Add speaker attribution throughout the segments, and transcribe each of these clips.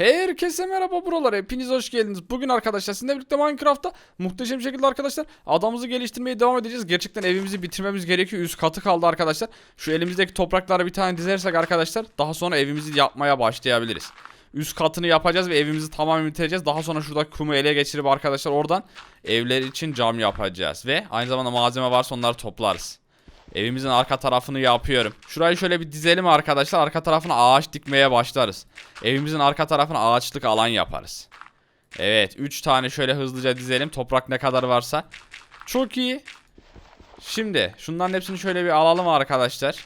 Speaker 1: Herkese merhaba buralar. Hepiniz hoş geldiniz. Bugün arkadaşlar sizinle birlikte Minecraft'ta muhteşem şekilde arkadaşlar adamımızı geliştirmeye devam edeceğiz. Gerçekten evimizi bitirmemiz gerekiyor. Üst katı kaldı arkadaşlar. Şu elimizdeki toprakları bir tane dizersek arkadaşlar daha sonra evimizi yapmaya başlayabiliriz. Üst katını yapacağız ve evimizi tamamen bitireceğiz. Daha sonra şurada kumu ele geçirip arkadaşlar oradan evler için cam yapacağız. Ve aynı zamanda malzeme varsa onları toplarız. Evimizin arka tarafını yapıyorum. Şurayı şöyle bir dizelim arkadaşlar. Arka tarafına ağaç dikmeye başlarız. Evimizin arka tarafına ağaçlık alan yaparız. Evet 3 tane şöyle hızlıca dizelim. Toprak ne kadar varsa. Çok iyi. Şimdi şunların hepsini şöyle bir alalım arkadaşlar.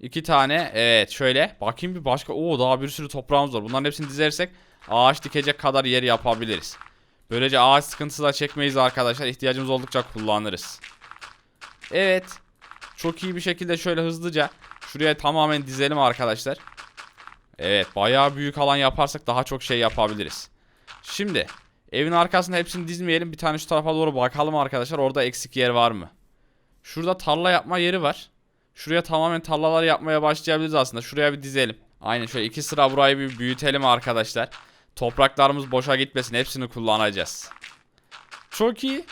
Speaker 1: İki tane evet şöyle. Bakayım bir başka. Oo daha bir sürü toprağımız var. Bunların hepsini dizersek ağaç dikecek kadar yer yapabiliriz. Böylece ağaç sıkıntısı da çekmeyiz arkadaşlar. İhtiyacımız oldukça kullanırız. Evet. Çok iyi bir şekilde şöyle hızlıca şuraya tamamen dizelim arkadaşlar. Evet bayağı büyük alan yaparsak daha çok şey yapabiliriz. Şimdi evin arkasında hepsini dizmeyelim. Bir tane şu tarafa doğru bakalım arkadaşlar. Orada eksik yer var mı? Şurada tarla yapma yeri var. Şuraya tamamen tarlalar yapmaya başlayabiliriz aslında. Şuraya bir dizelim. Aynen şöyle iki sıra burayı bir büyütelim arkadaşlar. Topraklarımız boşa gitmesin. Hepsini kullanacağız. Çok iyi.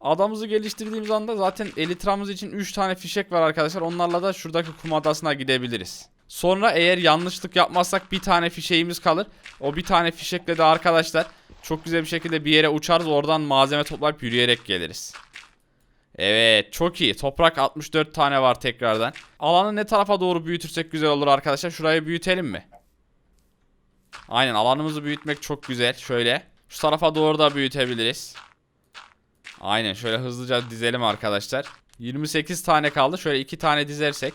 Speaker 1: Adamımızı geliştirdiğimiz anda zaten elitramız için 3 tane fişek var arkadaşlar. Onlarla da şuradaki kum adasına gidebiliriz. Sonra eğer yanlışlık yapmazsak bir tane fişeğimiz kalır. O bir tane fişekle de arkadaşlar çok güzel bir şekilde bir yere uçarız. Oradan malzeme toplayıp yürüyerek geliriz. Evet çok iyi. Toprak 64 tane var tekrardan. Alanı ne tarafa doğru büyütürsek güzel olur arkadaşlar. Şurayı büyütelim mi? Aynen alanımızı büyütmek çok güzel. Şöyle. Şu tarafa doğru da büyütebiliriz. Aynen şöyle hızlıca dizelim arkadaşlar. 28 tane kaldı. Şöyle 2 tane dizersek.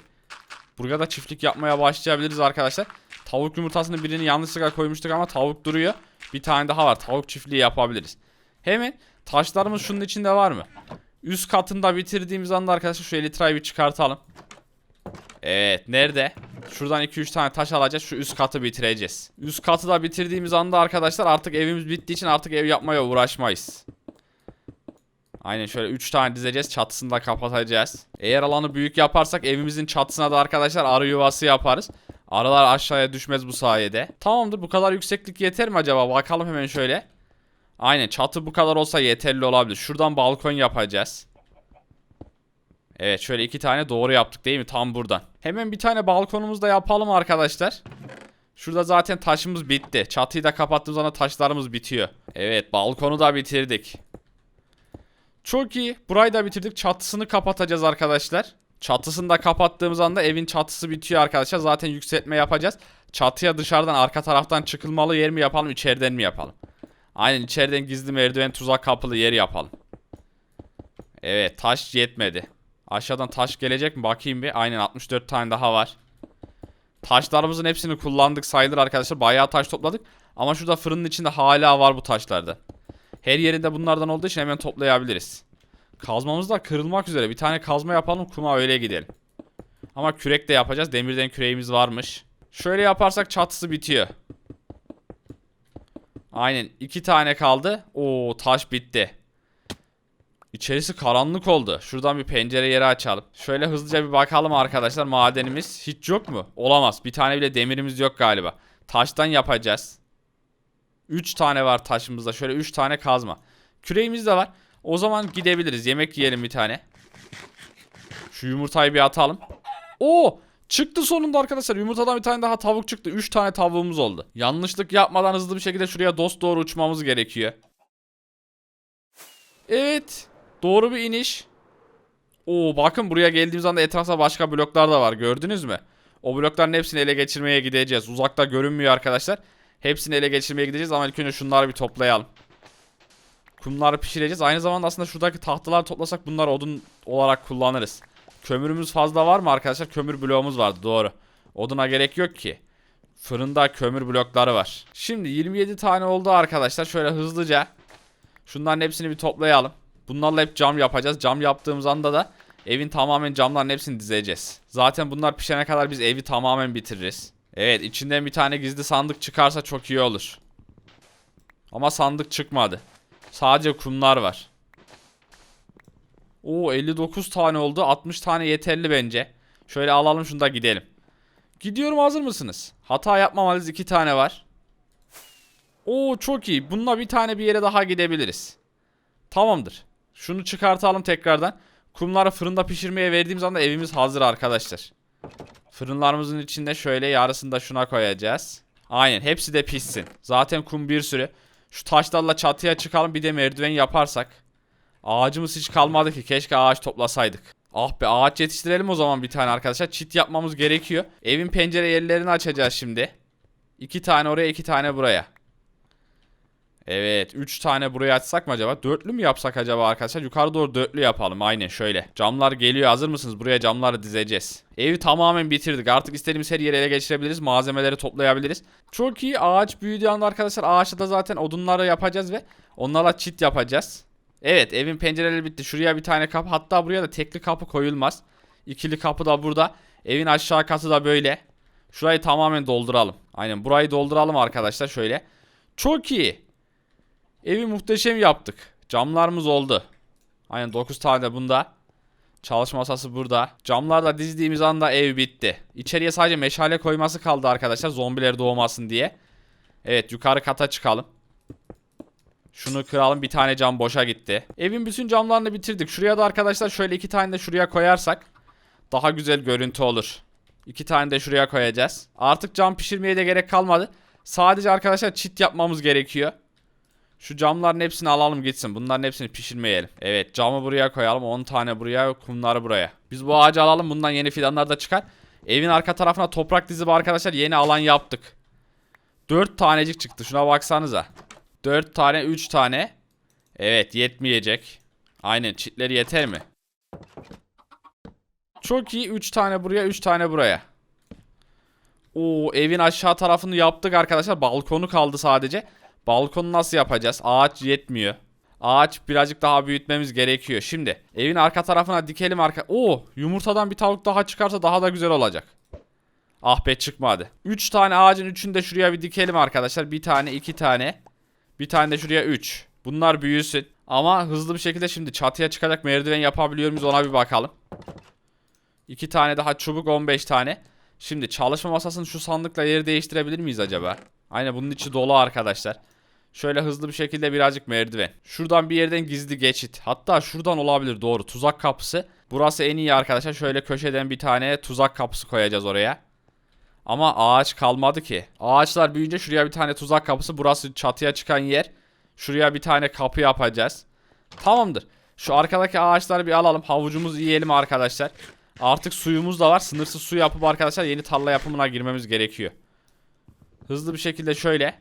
Speaker 1: Burada da çiftlik yapmaya başlayabiliriz arkadaşlar. Tavuk yumurtasını birini yanlışlıkla koymuştuk ama tavuk duruyor. Bir tane daha var. Tavuk çiftliği yapabiliriz. Hemen taşlarımız şunun içinde var mı? Üst katında bitirdiğimiz anda arkadaşlar şu elitrayı bir çıkartalım. Evet nerede? Şuradan 2-3 tane taş alacağız. Şu üst katı bitireceğiz. Üst katı da bitirdiğimiz anda arkadaşlar artık evimiz bittiği için artık ev yapmaya uğraşmayız. Aynen şöyle 3 tane dizeceğiz. Çatısını da kapatacağız. Eğer alanı büyük yaparsak evimizin çatısına da arkadaşlar arı yuvası yaparız. Arılar aşağıya düşmez bu sayede. Tamamdır bu kadar yükseklik yeter mi acaba? Bakalım hemen şöyle. Aynen çatı bu kadar olsa yeterli olabilir. Şuradan balkon yapacağız. Evet şöyle iki tane doğru yaptık değil mi? Tam buradan. Hemen bir tane balkonumuzu da yapalım arkadaşlar. Şurada zaten taşımız bitti. Çatıyı da kapattığımız anda taşlarımız bitiyor. Evet balkonu da bitirdik. Çok iyi. Burayı da bitirdik. Çatısını kapatacağız arkadaşlar. Çatısını da kapattığımız anda evin çatısı bitiyor arkadaşlar. Zaten yükseltme yapacağız. Çatıya dışarıdan arka taraftan çıkılmalı yer mi yapalım içeriden mi yapalım? Aynen içeriden gizli merdiven tuzak kapılı yer yapalım. Evet taş yetmedi. Aşağıdan taş gelecek mi bakayım bir. Aynen 64 tane daha var. Taşlarımızın hepsini kullandık sayılır arkadaşlar. Bayağı taş topladık. Ama şurada fırının içinde hala var bu taşlardan. Her yerinde bunlardan olduğu için hemen toplayabiliriz. Kazmamız da kırılmak üzere. Bir tane kazma yapalım kuma öyle gidelim. Ama kürek de yapacağız. Demirden küreğimiz varmış. Şöyle yaparsak çatısı bitiyor. Aynen. iki tane kaldı. Oo taş bitti. İçerisi karanlık oldu. Şuradan bir pencere yeri açalım. Şöyle hızlıca bir bakalım arkadaşlar. Madenimiz hiç yok mu? Olamaz. Bir tane bile demirimiz yok galiba. Taştan yapacağız. 3 tane var taşımızda. Şöyle 3 tane kazma. Küreğimiz de var. O zaman gidebiliriz. Yemek yiyelim bir tane. Şu yumurtayı bir atalım. Oo! Çıktı sonunda arkadaşlar. Yumurtadan bir tane daha tavuk çıktı. 3 tane tavuğumuz oldu. Yanlışlık yapmadan hızlı bir şekilde şuraya dost doğru uçmamız gerekiyor. Evet. Doğru bir iniş. Oo bakın buraya geldiğimiz anda etrafta başka bloklar da var. Gördünüz mü? O blokların hepsini ele geçirmeye gideceğiz. Uzakta görünmüyor arkadaşlar. Hepsini ele geçirmeye gideceğiz ama ilk önce şunları bir toplayalım. Kumları pişireceğiz. Aynı zamanda aslında şuradaki tahtaları toplasak bunları odun olarak kullanırız. Kömürümüz fazla var mı arkadaşlar? Kömür bloğumuz vardı doğru. Oduna gerek yok ki. Fırında kömür blokları var. Şimdi 27 tane oldu arkadaşlar. Şöyle hızlıca şunların hepsini bir toplayalım. Bunlarla hep cam yapacağız. Cam yaptığımız anda da evin tamamen camların hepsini dizeceğiz. Zaten bunlar pişene kadar biz evi tamamen bitiririz. Evet içinden bir tane gizli sandık çıkarsa çok iyi olur. Ama sandık çıkmadı. Sadece kumlar var. Oo 59 tane oldu. 60 tane yeterli bence. Şöyle alalım şunu da gidelim. Gidiyorum hazır mısınız? Hata yapmamalıyız 2 tane var. Oo çok iyi. Bununla bir tane bir yere daha gidebiliriz. Tamamdır. Şunu çıkartalım tekrardan. Kumları fırında pişirmeye verdiğimiz anda evimiz hazır arkadaşlar. Fırınlarımızın içinde şöyle yarısını da şuna koyacağız. Aynen hepsi de pişsin. Zaten kum bir sürü. Şu taşlarla çatıya çıkalım bir de merdiven yaparsak. Ağacımız hiç kalmadı ki keşke ağaç toplasaydık. Ah be ağaç yetiştirelim o zaman bir tane arkadaşlar. Çit yapmamız gerekiyor. Evin pencere yerlerini açacağız şimdi. İki tane oraya iki tane buraya. Evet 3 tane buraya açsak mı acaba? Dörtlü mü yapsak acaba arkadaşlar? Yukarı doğru dörtlü yapalım aynen şöyle. Camlar geliyor hazır mısınız? Buraya camları dizeceğiz. Evi tamamen bitirdik. Artık istediğimiz her yere ele geçirebiliriz. Malzemeleri toplayabiliriz. Çok iyi ağaç büyüdüğü anda arkadaşlar ağaçta da zaten odunları yapacağız ve onlarla çit yapacağız. Evet evin pencereleri bitti. Şuraya bir tane kapı hatta buraya da tekli kapı koyulmaz. İkili kapı da burada. Evin aşağı katı da böyle. Şurayı tamamen dolduralım. Aynen burayı dolduralım arkadaşlar şöyle. Çok iyi. Evi muhteşem yaptık. Camlarımız oldu. Aynen 9 tane bunda. Çalışma masası burada. Camlar da dizdiğimiz anda ev bitti. İçeriye sadece meşale koyması kaldı arkadaşlar. Zombiler doğmasın diye. Evet yukarı kata çıkalım. Şunu kıralım bir tane cam boşa gitti. Evin bütün camlarını bitirdik. Şuraya da arkadaşlar şöyle iki tane de şuraya koyarsak daha güzel görüntü olur. İki tane de şuraya koyacağız. Artık cam pişirmeye de gerek kalmadı. Sadece arkadaşlar çit yapmamız gerekiyor. Şu camların hepsini alalım gitsin. Bunların hepsini pişirmeyelim. Evet camı buraya koyalım. 10 tane buraya, kumları buraya. Biz bu ağacı alalım. Bundan yeni fidanlar da çıkar. Evin arka tarafına toprak dizip arkadaşlar yeni alan yaptık. 4 tanecik çıktı. Şuna baksanıza. 4 tane, 3 tane. Evet yetmeyecek. Aynen çitleri yeter mi? Çok iyi. 3 tane buraya, 3 tane buraya. Oo evin aşağı tarafını yaptık arkadaşlar. Balkonu kaldı sadece. Balkonu nasıl yapacağız? Ağaç yetmiyor. Ağaç birazcık daha büyütmemiz gerekiyor. Şimdi evin arka tarafına dikelim arka. Oo yumurtadan bir tavuk daha çıkarsa daha da güzel olacak. Ah be çıkmadı. 3 tane ağacın üçünü de şuraya bir dikelim arkadaşlar. Bir tane, iki tane. Bir tane de şuraya 3. Bunlar büyüsün. Ama hızlı bir şekilde şimdi çatıya çıkacak merdiven yapabiliyor muyuz ona bir bakalım. 2 tane daha çubuk 15 tane. Şimdi çalışma masasını şu sandıkla yeri değiştirebilir miyiz acaba? Aynen bunun içi dolu arkadaşlar. Şöyle hızlı bir şekilde birazcık merdiven. Şuradan bir yerden gizli geçit. Hatta şuradan olabilir doğru. Tuzak kapısı. Burası en iyi arkadaşlar. Şöyle köşeden bir tane tuzak kapısı koyacağız oraya. Ama ağaç kalmadı ki. Ağaçlar büyüyünce şuraya bir tane tuzak kapısı. Burası çatıya çıkan yer. Şuraya bir tane kapı yapacağız. Tamamdır. Şu arkadaki ağaçları bir alalım. Havucumuzu yiyelim arkadaşlar. Artık suyumuz da var. Sınırsız su yapıp arkadaşlar yeni tarla yapımına girmemiz gerekiyor. Hızlı bir şekilde şöyle.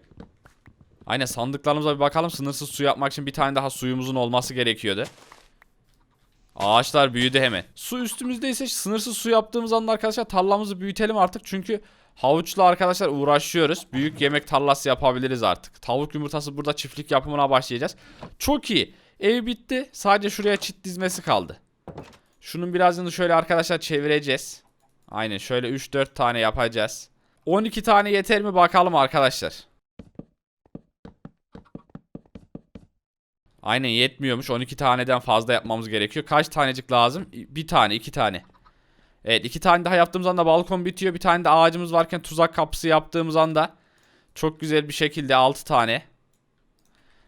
Speaker 1: Aynen sandıklarımıza bir bakalım. Sınırsız su yapmak için bir tane daha suyumuzun olması gerekiyordu. Ağaçlar büyüdü hemen. Su üstümüzdeyse sınırsız su yaptığımız anda arkadaşlar tarlamızı büyütelim artık. Çünkü havuçla arkadaşlar uğraşıyoruz. Büyük yemek tarlası yapabiliriz artık. Tavuk yumurtası burada çiftlik yapımına başlayacağız. Çok iyi. Ev bitti. Sadece şuraya çit dizmesi kaldı. Şunun birazını şöyle arkadaşlar çevireceğiz. Aynen şöyle 3-4 tane yapacağız. 12 tane yeter mi bakalım arkadaşlar. Aynen yetmiyormuş. 12 taneden fazla yapmamız gerekiyor. Kaç tanecik lazım? Bir tane, iki tane. Evet, iki tane daha yaptığımız anda balkon bitiyor. Bir tane de ağacımız varken tuzak kapısı yaptığımız anda çok güzel bir şekilde 6 tane.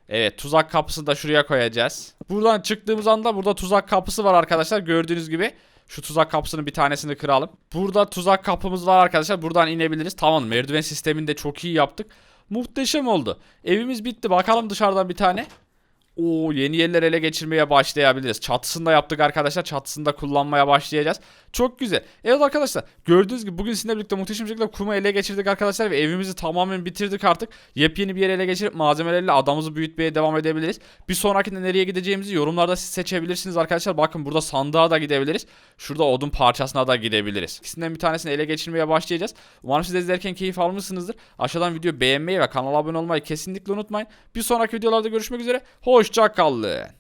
Speaker 1: Evet, tuzak kapısını da şuraya koyacağız. Buradan çıktığımız anda burada tuzak kapısı var arkadaşlar. Gördüğünüz gibi şu tuzak kapısının bir tanesini kıralım. Burada tuzak kapımız var arkadaşlar. Buradan inebiliriz. Tamam, merdiven sistemini de çok iyi yaptık. Muhteşem oldu. Evimiz bitti. Bakalım dışarıdan bir tane. Oo yeni yerler ele geçirmeye başlayabiliriz. Çatısını da yaptık arkadaşlar. Çatısını da kullanmaya başlayacağız. Çok güzel. Evet arkadaşlar gördüğünüz gibi bugün sizinle birlikte muhteşem şekilde kumu ele geçirdik arkadaşlar ve evimizi tamamen bitirdik artık. Yepyeni bir yer ele geçirip malzemelerle adamımızı büyütmeye devam edebiliriz. Bir sonrakinde nereye gideceğimizi yorumlarda siz seçebilirsiniz arkadaşlar. Bakın burada sandığa da gidebiliriz. Şurada odun parçasına da gidebiliriz. İkisinden bir tanesini ele geçirmeye başlayacağız. Umarım siz de izlerken keyif almışsınızdır. Aşağıdan videoyu beğenmeyi ve kanala abone olmayı kesinlikle unutmayın. Bir sonraki videolarda görüşmek üzere. Hoşçakalın.